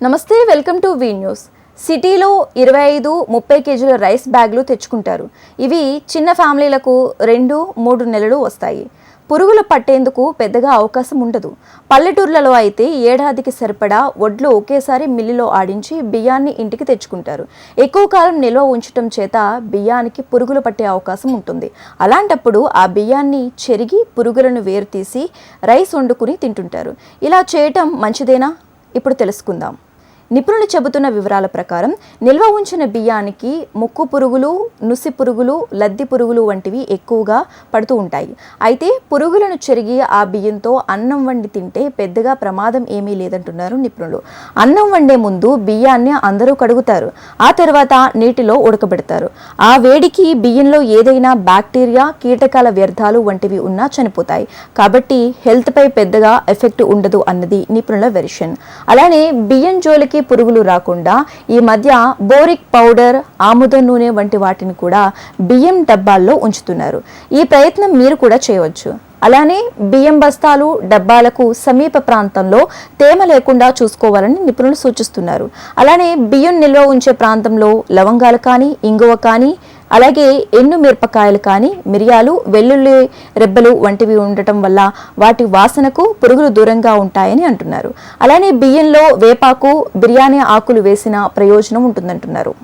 నమస్తే welcome to V news. సిటీలో ఇరవై ఐదు ముప్పై కేజీల రైస్ బ్యాగులు తెచ్చుకుంటారు. ఇవి చిన్న ఫ్యామిలీలకు రెండు మూడు నెలలు వస్తాయి. పురుగులు పట్టేందుకు పెద్దగా అవకాశం ఉండదు. పల్లెటూర్లలో అయితే ఏడాదికి సరిపడా వడ్లు ఒకేసారి మిల్లులో ఆడించి బియ్యాన్ని ఇంటికి తెచ్చుకుంటారు. ఎక్కువ కాలం నిల్వ ఉంచటం చేత బియ్యానికి పురుగులు పట్టే అవకాశం ఉంటుంది. అలాంటప్పుడు ఆ బియ్యాన్ని చెరిగి పురుగులను వేరు తీసి రైస్ వండుకుని తింటుంటారు. ఇలా చేయటం మంచిదేనా? ఇప్పుడు తెలుసుకుందాం. నిపుణులు చెబుతున్న వివరాల ప్రకారం నిల్వ ఉంచిన బియ్యానికి ముక్కు పురుగులు నుసి పురుగులు లద్ది పురుగులు వంటివి ఎక్కువగా పడుతూ ఉంటాయి. అయితే పురుగులను చెరిగి ఆ బియ్యంతో అన్నం వండి తింటే పెద్దగా ప్రమాదం ఏమీ లేదంటున్నారు నిపుణులు. అన్నం వండే ముందు బియ్యాన్ని అందరూ కడుగుతారు. ఆ తర్వాత నీటిలో ఉడకబెడతారు. ఆ వేడికి బియ్యంలో ఏదైనా బ్యాక్టీరియా కీటకాల వ్యర్థాలు వంటివి ఉన్నా చనిపోతాయి. కాబట్టి హెల్త్పై పెద్దగా ఎఫెక్ట్ ఉండదు అన్నది నిపుణుల వెర్షన్. అలానే బియ్యం జోలికి పురుగులు రాకుండా ఈ మధ్య బోరిక్ పౌడర్ ఆముదం నూనె వంటి వాటిని కూడా బియ్యం డబ్బాల్లో ఉంచుతున్నారు. ఈ ప్రయత్నం మీరు కూడా చేయవచ్చు. అలానే బియ్యం బస్తాలు డబ్బాలకు సమీప ప్రాంతంలో తేమ లేకుండా చూసుకోవాలని నిపుణులు సూచిస్తున్నారు. అలానే బియ్యం నిల్వ ఉంచే ప్రాంతంలో లవంగాలు కానీ ఇంగువ కానీ అలాగే ఎండు మిరపకాయలు కానీ మిరియాలు వెల్లుల్లి రెబ్బలు వంటివి ఉండటం వల్ల వాటి వాసనకు పురుగులు దూరంగా ఉంటాయని అంటున్నారు. అలానే బియ్యంలో వేపాకు బిర్యానీ ఆకులు వేసిన ప్రయోజనం ఉంటుందంటున్నారు.